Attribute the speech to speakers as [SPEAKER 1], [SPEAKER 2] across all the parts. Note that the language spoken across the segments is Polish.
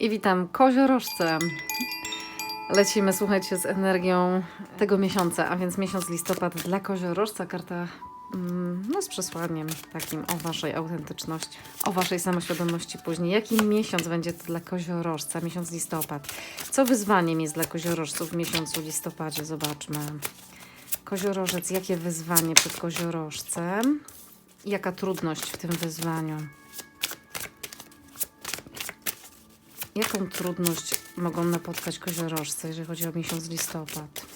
[SPEAKER 1] I witam koziorożce. Lecimy, słuchajcie, z energią tego miesiąca, a więc miesiąc listopad dla koziorożca. Karta mm, no, z przesłaniem takim o waszej autentyczności, o waszej samoświadomości później. Jaki miesiąc będzie to dla koziorożca, miesiąc listopad? Co wyzwaniem jest dla koziorożców w miesiącu listopadzie? Zobaczmy. Koziorożec, jakie wyzwanie przed koziorożcem? Jaka trudność w tym wyzwaniu? Jaką trudność mogą napotkać koziorożce, jeżeli chodzi o miesiąc listopad?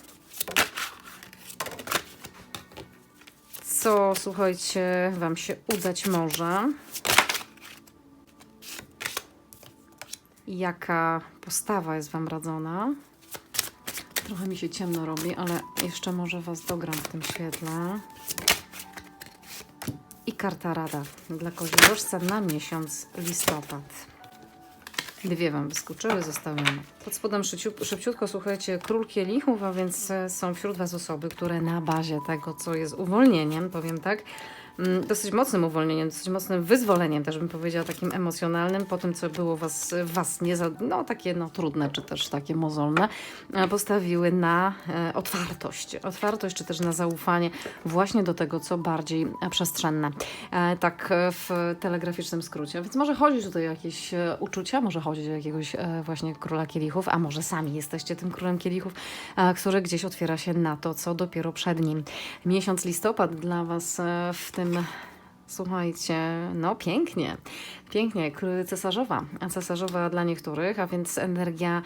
[SPEAKER 1] Co, słuchajcie, Wam się udać może? Jaka postawa jest Wam radzona? Trochę mi się ciemno robi, ale jeszcze może Was dogram w tym świetle. I karta rada dla koziorożca na miesiąc listopad. Dwie Wam wyskoczyły, zostawiamy. Pod spodem szybciu- szybciutko, słuchajcie, król kielichów, a więc e, są wśród Was osoby, które na bazie tego, co jest uwolnieniem, powiem tak, dosyć mocnym uwolnieniem, dosyć mocnym wyzwoleniem, też bym powiedziała, takim emocjonalnym, po tym, co było Was, was nie za, no takie no, trudne, czy też takie mozolne, e, postawiły na e, otwartość. Otwartość, czy też na zaufanie właśnie do tego, co bardziej przestrzenne. E, tak w telegraficznym skrócie. Więc może chodzi tutaj o jakieś uczucia, może chodzić o jakiegoś właśnie króla kielichów, a może sami jesteście tym królem kielichów, który gdzieś otwiera się na to, co dopiero przed nim. Miesiąc listopad dla Was w tym Słuchajcie, no pięknie, pięknie, cesarzowa, a cesarzowa dla niektórych, a więc energia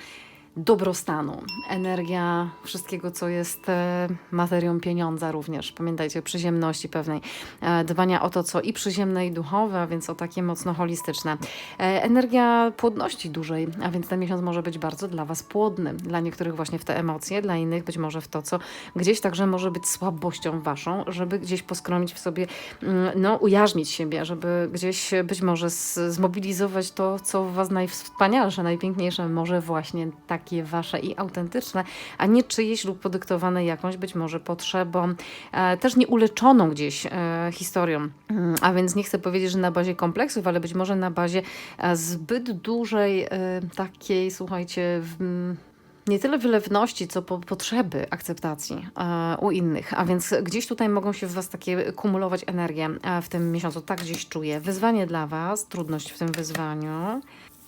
[SPEAKER 1] dobrostanu, energia wszystkiego, co jest e, materią pieniądza również. Pamiętajcie, przyziemności pewnej, e, dbania o to, co i przyziemne, i duchowe, a więc o takie mocno holistyczne. E, energia płodności dużej, a więc ten miesiąc może być bardzo dla Was płodny. Dla niektórych właśnie w te emocje, dla innych być może w to, co gdzieś także może być słabością Waszą, żeby gdzieś poskromić w sobie, mm, no ujarzmić siebie, żeby gdzieś być może zmobilizować to, co w Was najwspanialsze, najpiękniejsze, może właśnie takie Wasze i autentyczne, a nie czyjeś lub podyktowane jakąś być może potrzebą, e, też nieuleczoną gdzieś e, historią. Mm, A więc nie chcę powiedzieć, że na bazie kompleksów, ale być może na bazie e, zbyt dużej takiej, słuchajcie, mm, nie tyle wylewności, co po potrzeby akceptacji e, u innych. A więc gdzieś tutaj mogą się w Was takie kumulować energie e, w tym miesiącu. Tak gdzieś czuję. Wyzwanie dla Was, trudność w tym wyzwaniu,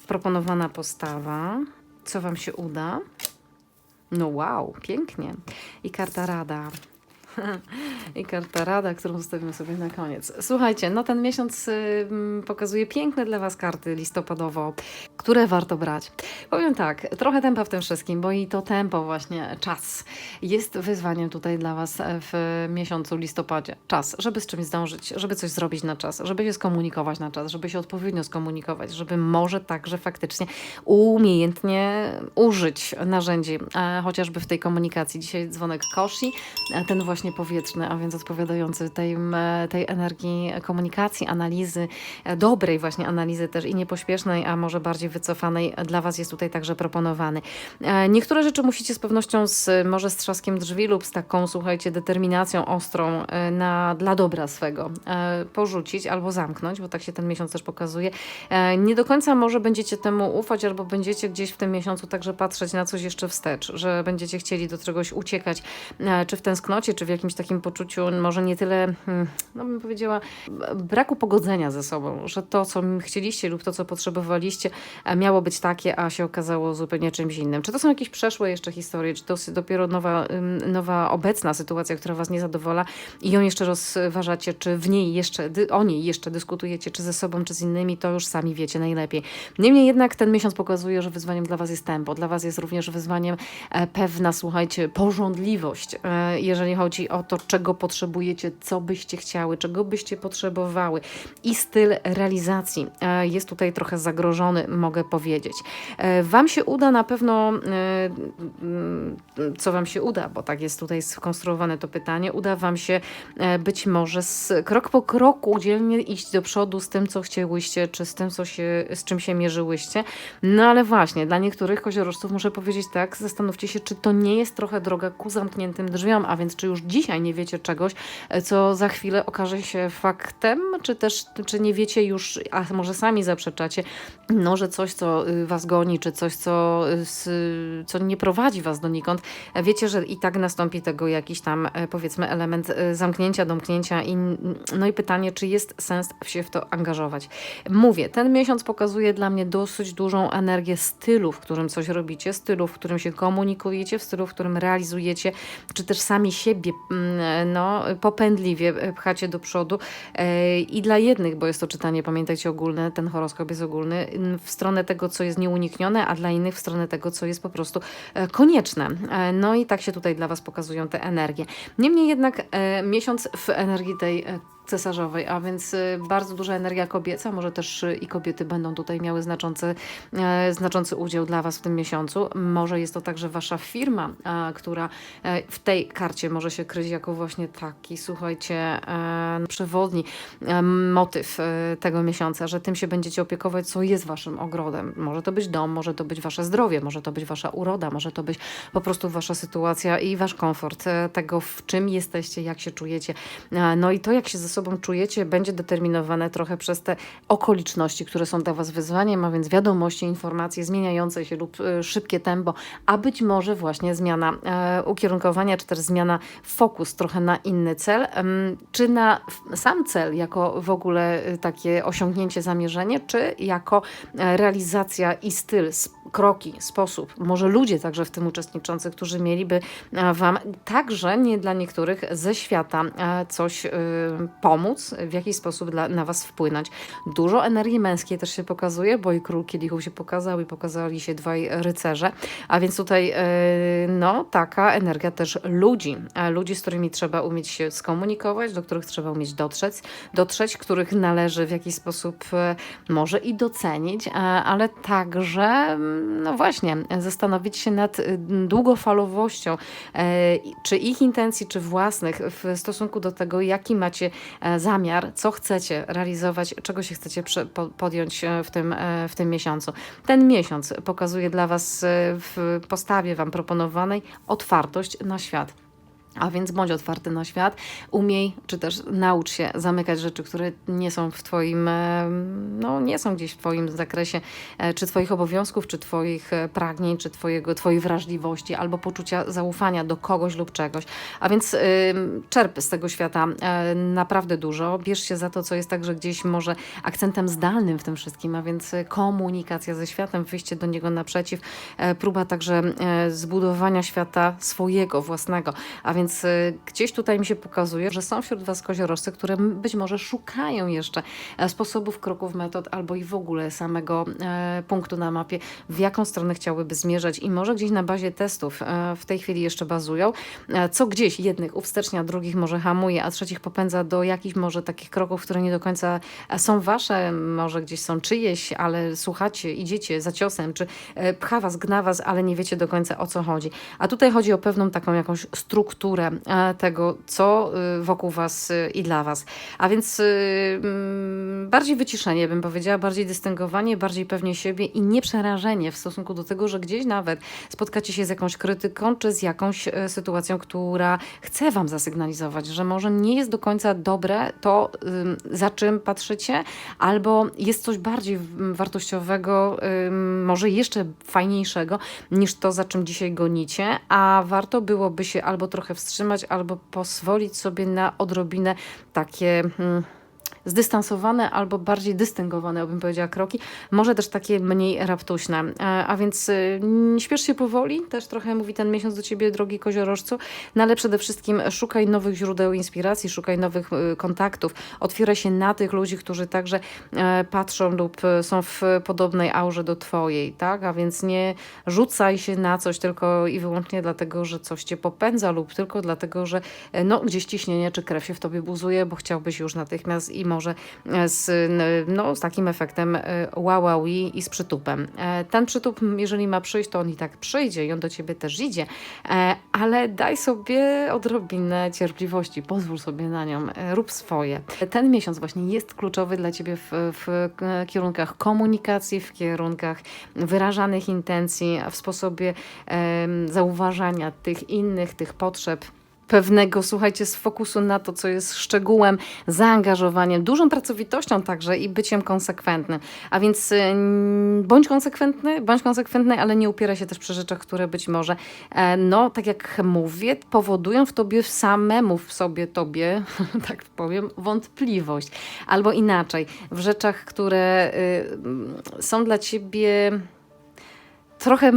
[SPEAKER 1] proponowana postawa. Co Wam się uda? No wow, pięknie. I karta rada. I karta rada, którą zostawimy sobie na koniec. Słuchajcie, no ten miesiąc y, pokazuje piękne dla Was karty listopadowo, które warto brać. Powiem tak, trochę tempa w tym wszystkim, bo i to tempo właśnie, czas jest wyzwaniem tutaj dla Was w miesiącu listopadzie. Czas, żeby z czymś zdążyć, żeby coś zrobić na czas, żeby się skomunikować na czas, żeby się odpowiednio skomunikować, żeby może także faktycznie umiejętnie użyć narzędzi, e, chociażby w tej komunikacji. Dzisiaj dzwonek koshi, ten właśnie powietrzny, a więc odpowiadający tej, tej energii komunikacji, analizy, e, dobrej właśnie analizy też i niepośpiesznej, a może bardziej wycofanej dla Was jest tutaj także proponowany. E, Niektóre rzeczy musicie z pewnością z, może z trzaskiem drzwi lub z taką, słuchajcie, determinacją ostrą e, na, dla dobra swego porzucić albo zamknąć, bo tak się ten miesiąc też pokazuje. Nie do końca może będziecie temu ufać, albo będziecie gdzieś w tym miesiącu także patrzeć na coś jeszcze wstecz, że będziecie chcieli do czegoś uciekać, czy w tęsknocie, czy w jakimś takim poczuciu, może nie tyle, hmm, no bym powiedziała, braku pogodzenia ze sobą, że to, co chcieliście lub to, co potrzebowaliście, e, miało być takie, a się okazało zupełnie czymś innym. Czy to są jakieś przeszłe jeszcze historie, czy to jest dopiero nowa, nowa obecna sytuacja, która Was nie zadowala i ją jeszcze rozważacie, czy w niej jeszcze, o niej jeszcze dyskutujecie, czy ze sobą, czy z innymi, to już sami wiecie najlepiej. Niemniej jednak ten miesiąc pokazuje, że wyzwaniem dla Was jest tempo, dla Was jest również wyzwaniem e, pewna, słuchajcie, porządliwość, e, jeżeli chodzi o to, czego potrzebujecie, co byście chciały, czego byście potrzebowały i styl realizacji e, jest tutaj trochę zagrożony, mogę powiedzieć. E, Wam się uda na pewno, e, mm, co Wam się uda, bo tak jest tutaj skonstruowane to pytanie, uda Wam się być może z, krok po kroku dzielnie iść do przodu z tym, co chciałyście, czy z tym, co się, z czym się mierzyłyście. No ale właśnie, dla niektórych koziorożców muszę powiedzieć tak, zastanówcie się, czy to nie jest trochę droga ku zamkniętym drzwiom, a więc czy już dzisiaj nie wiecie czegoś, e, co za chwilę okaże się faktem, czy też czy nie wiecie już, a może sami zaprzeczacie, no, że coś, co y, was goni, czy coś, co, y, co nie prowadzi was donikąd, e, wiecie, że i tak nastąpi tego jakiś tam, e, powiedzmy, element zamknięcia, domknięcia i no i pytanie, czy jest sens się w to angażować. Mówię, ten miesiąc pokazuje dla mnie dosyć dużą energię stylu, w którym coś robicie, stylu, w którym się komunikujecie, w stylu, w którym realizujecie, czy też sami siebie no, popędliwie pchacie do przodu. E, I dla jednych, bo jest to czytanie, pamiętajcie, ogólne, ten horoskop jest ogólny, m, w stronę tego, co jest nieuniknione, a dla innych w stronę tego, co jest po prostu e, konieczne. E, No i tak się tutaj dla Was pokazują te energie. Niemniej jednak miesiąc w energii tej cesarzowej, a więc e, bardzo duża energia kobieca, może też e, i kobiety będą tutaj miały znaczący, e, znaczący udział dla Was w tym miesiącu. Może jest to także Wasza firma, e, która e, w tej karcie może się kryć jako właśnie taki, słuchajcie, e, przewodni motyw tego miesiąca, że tym się będziecie opiekować, co jest Waszym ogrodem. Może to być dom, może to być Wasze zdrowie, może to być Wasza uroda, może to być po prostu Wasza sytuacja i Wasz komfort, tego w czym jesteście, jak się czujecie. No i to, jak się ze sobą czujecie, będzie determinowane trochę przez te okoliczności, które są dla Was wyzwaniem, a więc wiadomości, informacje zmieniające się lub e, szybkie tempo, a być może właśnie zmiana e, ukierunkowania, czy też zmiana fokus trochę na inny cel, czy na sam cel jako w ogóle e, takie osiągnięcie, zamierzenie, czy jako realizacja i styl, kroki, sposób, może ludzie także w tym uczestniczący, którzy mieliby Wam także nie dla niektórych ze świata coś pomóc, w jakiś sposób dla, na Was wpłynąć. Dużo energii męskiej też się pokazuje, bo i król kielichów się pokazał i pokazali się dwaj rycerze, a więc tutaj e, no taka energia też ludzi, ludzi, z którymi trzeba umieć się skomunikować, do których trzeba umieć dotrzeć, dotrzeć, których należy w jakiś sposób e, może i docenić, e, ale także mm, no właśnie zastanowić się nad y, długofalowością czy ich intencji, czy własnych w stosunku do tego, jaki macie zamiar, co chcecie realizować, czego się chcecie podjąć e, w tym, e, w tym miesiącu. Ten miesiąc pokazuje dla Was e, w postawie Wam proponowanej otwartość na świat. A więc bądź otwarty na świat, umiej, czy też naucz się zamykać rzeczy, które nie są w Twoim, e, no nie są gdzieś w Twoim zakresie, e, czy Twoich obowiązków, czy Twoich e, pragnień, czy twojego, Twojej wrażliwości, albo poczucia zaufania do kogoś lub czegoś. A więc y, czerp z tego świata e, naprawdę dużo. Bierz się za to, co jest także gdzieś może akcentem zdalnym w tym wszystkim, a więc komunikacja ze światem, wyjście do niego naprzeciw, e, próba także e, zbudowania świata swojego, własnego. A więc e, gdzieś tutaj mi się pokazuje, że są wśród Was koziorożcy, które być może szukają jeszcze e, sposobów, kroków, metod, albo i w ogóle samego e, punktu na mapie, w jaką stronę chciałyby zmierzać i może gdzieś na bazie testów e, w tej chwili jeszcze bazują, co gdzieś jednych uwstecznia, drugich może hamuje, a trzecich popędza do jakichś może takich kroków, które nie do końca są wasze, może gdzieś są czyjeś, ale słuchacie, idziecie za ciosem, czy pcha was, gna was, ale nie wiecie do końca o co chodzi. A tutaj chodzi o pewną taką jakąś strukturę e, tego, co y, wokół was y, i dla was. A więc y, mm, bardziej wyciszenie, bym powiedziała, bardziej dystyngowanie, bardziej pewnie siebie i nieprzerażenie w stosunku do tego, że gdzieś nawet spotkacie się z jakąś krytyką, czy z jakąś e, sytuacją, która chce wam zasygnalizować, że może nie jest do końca dobre to, za czym patrzycie, albo jest coś bardziej mm, wartościowego, może jeszcze fajniejszego niż to, za czym dzisiaj gonicie, a warto byłoby się albo trochę wstrzymać, albo pozwolić sobie na odrobinę takie. Hmm, zdystansowane albo bardziej dystyngowane, bym powiedziała, kroki, może też takie mniej raptuśne. E, A więc y, śpiesz się powoli, też trochę mówi ten miesiąc do ciebie, drogi koziorożcu, no ale przede wszystkim szukaj nowych źródeł inspiracji, szukaj nowych y, kontaktów, otwieraj się na tych ludzi, którzy także e, patrzą lub e, są w podobnej aurze do twojej, tak? A więc nie rzucaj się na coś tylko i wyłącznie dlatego, że coś cię popędza lub tylko dlatego, że e, no, gdzieś ciśnienie czy krew się w tobie buzuje, bo chciałbyś już natychmiast i może z, no, z takim efektem wow, wow i, i z przytupem. E, Ten przytup, jeżeli ma przyjść, to on i tak przyjdzie i on do ciebie też idzie, e, ale daj sobie odrobinę cierpliwości, pozwól sobie na nią, e, rób swoje. Ten miesiąc właśnie jest kluczowy dla ciebie w, w kierunkach komunikacji, w kierunkach wyrażanych intencji, w sposobie zauważania tych innych, tych potrzeb pewnego, słuchajcie, z fokusu na to, co jest szczegółem, zaangażowaniem, dużą pracowitością także i byciem konsekwentnym. A więc y, bądź konsekwentny, bądź konsekwentny, ale nie upieraj się też przy rzeczach, które być może, e, no tak jak mówię, powodują w tobie samemu, w sobie tobie, tak powiem, wątpliwość. Albo inaczej, w rzeczach, które y, są dla ciebie trochę,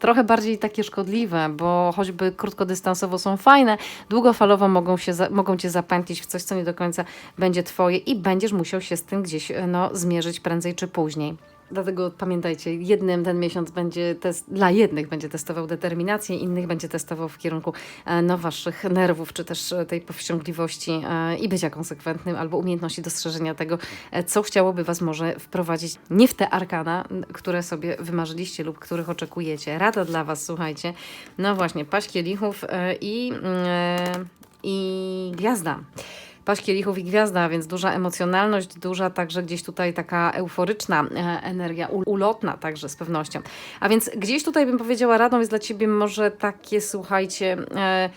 [SPEAKER 1] trochę bardziej takie szkodliwe, bo choćby krótkodystansowo są fajne, długofalowo mogą, się, mogą cię zapętlić w coś, co nie do końca będzie twoje i będziesz musiał się z tym gdzieś no, zmierzyć prędzej czy później. Dlatego pamiętajcie, jednym ten miesiąc będzie test, dla jednych będzie testował determinację, innych będzie testował w kierunku e, no, waszych nerwów, czy też e, tej powściągliwości e, i bycia konsekwentnym, albo umiejętności dostrzeżenia tego, co chciałoby was może wprowadzić nie w te arkana, które sobie wymarzyliście lub których oczekujecie. Rada dla was, słuchajcie, no właśnie, paść kielichów i, e, i gwiazda. Paść kielichów i gwiazda, więc duża emocjonalność, duża także gdzieś tutaj taka euforyczna e, energia, ulotna także z pewnością. A więc gdzieś tutaj bym powiedziała, radą jest dla Ciebie może takie, słuchajcie, e,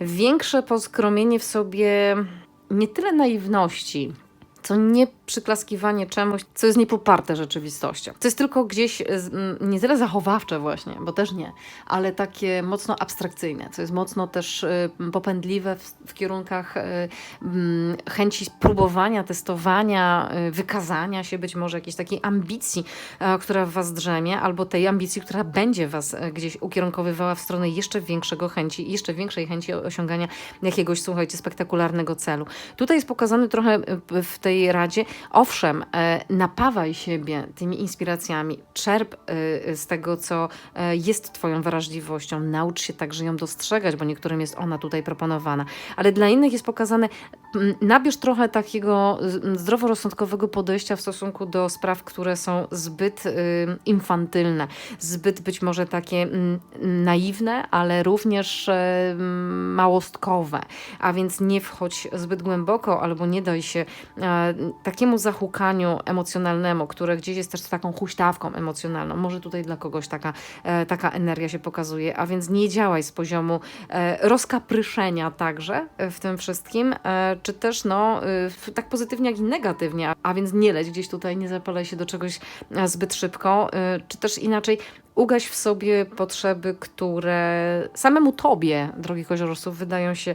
[SPEAKER 1] większe poskromienie w sobie nie tyle naiwności, co nie przyklaskiwanie czemuś, co jest niepoparte rzeczywistością. To jest tylko gdzieś e, nie tyle zachowawcze właśnie, bo też nie, ale takie mocno abstrakcyjne, co jest mocno też e, popędliwe w, w kierunkach e, chęci próbowania, testowania, wykazania się, być może jakiejś takiej ambicji, która w Was drzemie, albo tej ambicji, która będzie Was gdzieś ukierunkowywała w stronę jeszcze większego chęci, jeszcze większej chęci osiągania jakiegoś, słuchajcie, spektakularnego celu. Tutaj jest pokazany trochę w tej radzie, owszem, e, napawaj siebie tymi inspiracjami, czerp e, z tego, co e, jest Twoją wrażliwością, naucz się także ją dostrzegać, bo niektórym jest ona tutaj proponowana, ale dla innych jest pokazane, nabierz trochę takiego zdroworozsądkowego podejścia w stosunku do spraw, które są zbyt y, infantylne, zbyt być może takie naiwne, ale również małostkowe, a więc nie wchodź zbyt głęboko albo nie daj się takiemu zahukaniu emocjonalnemu, które gdzieś jest też taką huśtawką emocjonalną. Może tutaj dla kogoś taka, e, taka energia się pokazuje, a więc nie działaj z poziomu e, rozkapryszenia także e, w tym wszystkim, czy też no, tak pozytywnie, jak i negatywnie, a- więc nie leć gdzieś tutaj, nie zapalaj się do czegoś zbyt szybko, czy też inaczej ugaś w sobie potrzeby, które samemu tobie, drogi koziorożców, wydają się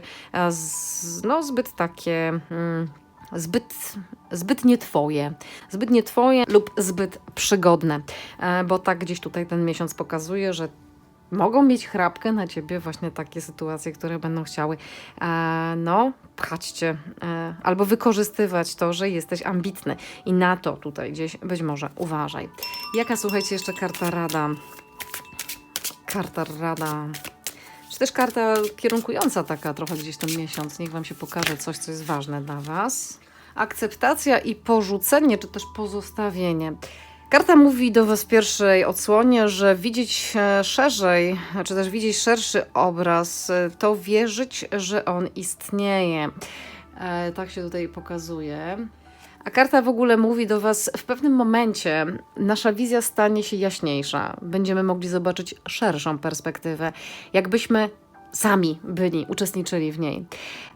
[SPEAKER 1] z, no, zbyt takie... Mm, zbyt, zbyt nie twoje, zbyt nie twoje lub zbyt przygodne, E, bo tak gdzieś tutaj ten miesiąc pokazuje, że mogą mieć chrapkę na ciebie właśnie takie sytuacje, które będą chciały e, no, pchać cię e, albo wykorzystywać to, że jesteś ambitny i na to tutaj gdzieś być może uważaj. Jaka, słuchajcie, jeszcze karta rada? Karta rada. Czy też karta kierunkująca taka trochę gdzieś ten miesiąc. Niech Wam się pokaże coś, co jest ważne dla Was. Akceptacja i porzucenie, czy też pozostawienie. Karta mówi do Was w pierwszej odsłonie, że widzieć e, szerzej, czy też widzieć szerszy obraz, e, to wierzyć, że on istnieje. E, tak się tutaj pokazuje. A karta w ogóle mówi do Was, w pewnym momencie nasza wizja stanie się jaśniejsza. Będziemy mogli zobaczyć szerszą perspektywę, jakbyśmy sami byli, uczestniczyli w niej.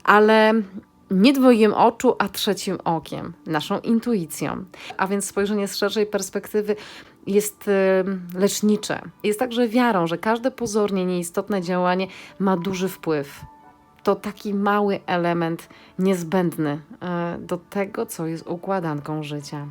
[SPEAKER 1] Ale nie dwojem oczu, a trzecim okiem, naszą intuicją. A więc spojrzenie z szerszej perspektywy jest em, lecznicze. Jest także wiarą, że każde pozornie nieistotne działanie ma duży wpływ to taki mały element niezbędny e, do tego, co jest układanką życia.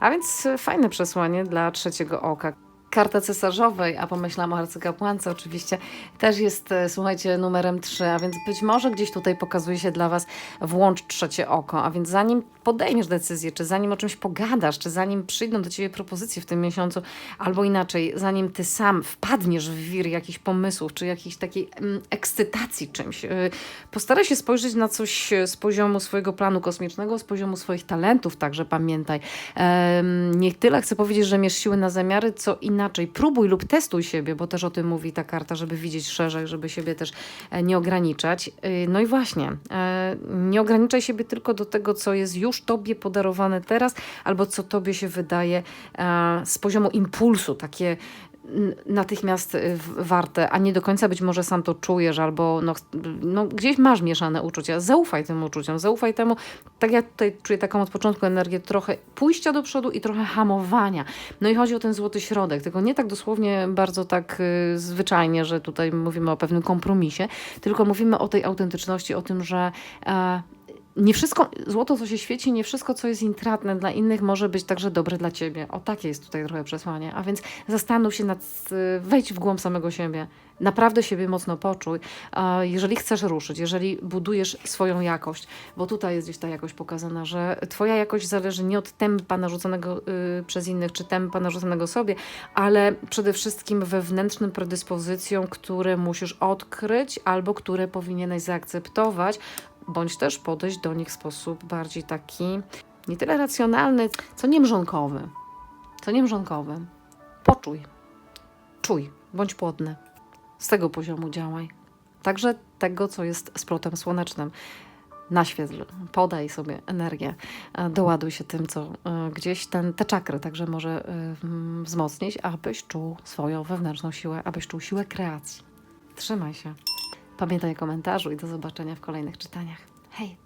[SPEAKER 1] A więc fajne przesłanie dla trzeciego oka. Karta cesarzowej, a pomyślałam o arcykapłance oczywiście, też jest, e, słuchajcie, numerem 3, a więc być może gdzieś tutaj pokazuje się dla Was włącz trzecie oko, a więc zanim podejmiesz decyzję, czy zanim o czymś pogadasz, czy zanim przyjdą do Ciebie propozycje w tym miesiącu, albo inaczej, zanim Ty sam wpadniesz w wir jakichś pomysłów, czy jakiejś takiej mm, ekscytacji czymś, yy, postaraj się spojrzeć na coś e, z poziomu swojego planu kosmicznego, z poziomu swoich talentów także pamiętaj. Em, nie tyle chcę powiedzieć, że mierz siły na zamiary, co inaczej. Próbuj lub testuj siebie, bo też o tym mówi ta karta, żeby widzieć szerzej, żeby siebie też e, nie ograniczać. Y, No i właśnie, e, nie ograniczaj siebie tylko do tego, co jest już tobie podarowane teraz, albo co tobie się wydaje e, z poziomu impulsu, takie natychmiast y, warte, a nie do końca być może sam to czujesz, albo no, no, gdzieś masz mieszane uczucia. Zaufaj tym uczuciom, zaufaj temu, tak ja tutaj czuję taką od początku energię trochę pójścia do przodu i trochę hamowania. No i chodzi o ten złoty środek, tylko nie tak dosłownie bardzo tak y, zwyczajnie, że tutaj mówimy o pewnym kompromisie, tylko mówimy o tej autentyczności, o tym, że e, nie wszystko, złoto, co się świeci, nie wszystko, co jest intratne dla innych, może być także dobre dla ciebie. O takie jest tutaj trochę przesłanie. A więc zastanów się nad, y, wejdź w głąb samego siebie. Naprawdę siebie mocno poczuj. Jeżeli chcesz ruszyć, jeżeli budujesz swoją jakość, bo tutaj jest gdzieś ta jakość pokazana, że twoja jakość zależy nie od tempa narzuconego y, przez innych, czy tempa narzuconego sobie, ale przede wszystkim wewnętrznym predyspozycjom, które musisz odkryć albo które powinieneś zaakceptować, bądź też podejść do nich w sposób bardziej taki nie tyle racjonalny, co niemrzonkowy. Co niemrzonkowy. Poczuj, czuj, bądź płodny. Z tego poziomu działaj. Także tego, co jest splotem słonecznym. Naświetl, podaj sobie energię, doładuj się tym, co e, gdzieś ten, te czakry także może e, wzmocnić, abyś czuł swoją wewnętrzną siłę, abyś czuł siłę kreacji. Trzymaj się. Pamiętaj o komentarzu i do zobaczenia w kolejnych czytaniach. Hej!